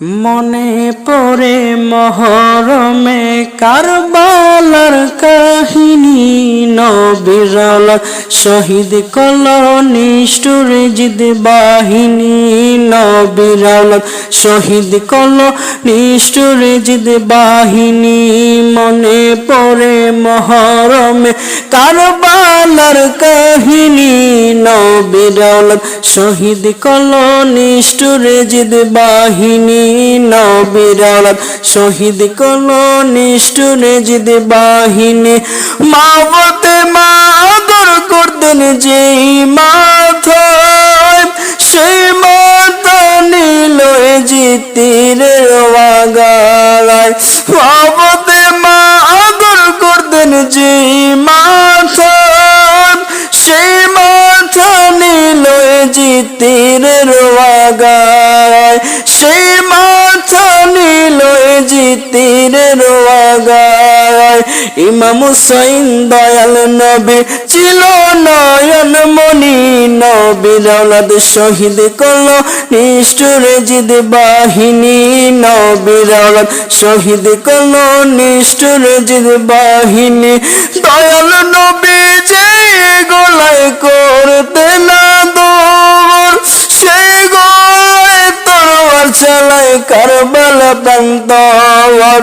মনে পড়ে মহরমে কারবালার কাহিনী নবিরল শহীদ কল নিষ্ঠুর জিদ বাহিনী নবিরল শহীদ কল নিষ্ঠুর জিদ বাহিনী মনে পড়ে মহরমে। কারবালার কাহিনী নবিরল শহীদ কল নিষ্ঠুর জিদ বাহিনী নবিরল শহীদ কল নিষ্ঠুর জিদ বাহিনী। মাবতে মা করতেন যেই মাথায় সেই মাথা নিল জিতির ওয়াগায় মাবতে মা আদর করতেন যেই মাথায় সেই মাথা নিল যে জিতির রোয়াগায় সেই মাথা নিল জিতির রোয়াগায় ইমাম হুসাইন দয়াল নবী ছিল নয়ন মনি নবীর আওলাদ শহীদ করল নিষ্ঠুর জিদ বাহিনী। নবীর আওলাদ শহীদ করল নিষ্ঠুর জিদ বাহিনী। দয়াল নবী যে গলায় করতে না দৌড় সেই গলায় তরোয়ার চালায় কারবালা প্রান্তর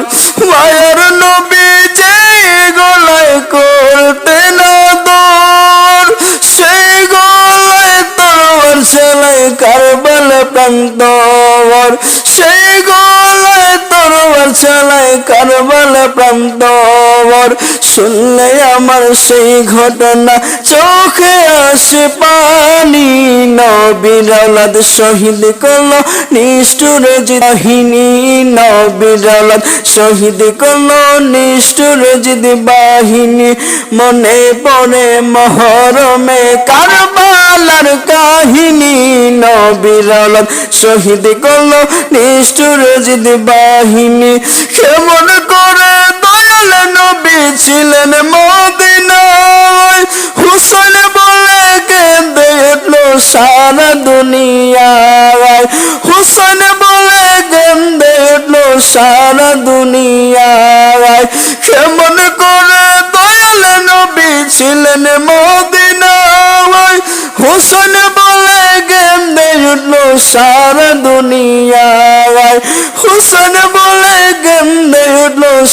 মায়ের নবী তরোয়ার কারবাল প্রান্ত সেই গোলায় তরবার চলে কারবাল প্রান্তর। শুনলে আমার সেই ঘটনা। চোখে আসে পানি, নবীর আওলাদ শহীদ করল নিষ্ঠুর বাহিনী নবীর আওলাদ শহীদ করল নিষ্ঠুর জিদ বাহিনী মনে পড়ে মহরমে কারবালার কাহিনী। নবীর আওলাদ শহীদ করল নিষ্ঠুর জিদ বাহিনী কেমন ছিলেন মদিনায়। হুসেন বলে কেঁদে উঠল সারা দুনিয়ায়। হুসেন বলে কেঁদে উঠল সারা দুনিয়ায়। কেমন করে দয়াল নবী ছিলেন মদিনায়। হুসেন বলে কেঁদে উঠল সারা দুনিয়ায়। হুসেন বলে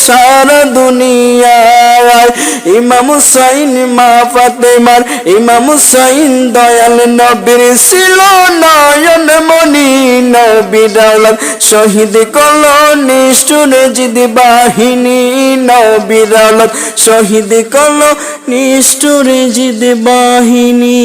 সারা দুনিয়ায়। ইমাম হুসাইন মা ফাতেমার, ইমাম হুসাইন দয়াল নবীর ছিল নয়ন মনি নবীর শহীদ কল নিষ্ঠুর জিদ বাহিনী নবীর শহীদ কল নিষ্ঠুর জিদ বাহিনী